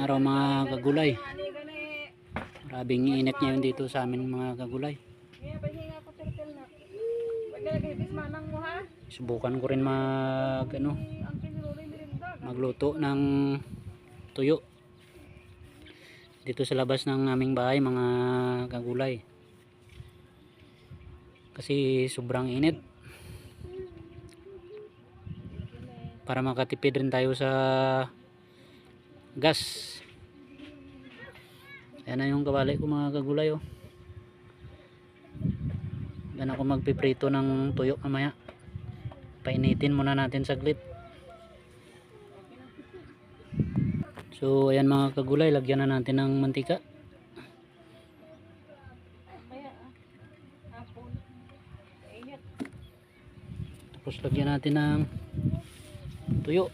araw mga kagulay. Marabing init ngayon dito sa amin mga kagulay. Subukan ko rin mag ano, magluto ng tuyo. Dito sa labas ng aming bahay mga kagulay. Kasi sobrang init. Para makatipid rin tayo sa gas. Ayan na yung kawali ko mga kagulay oh. Yan ako magpiprito ng tuyo mamaya. Painitin muna natin saglit. So ayan mga kagulay, lagyan na natin ng mantika. Tapos lagyan natin ng tuyo.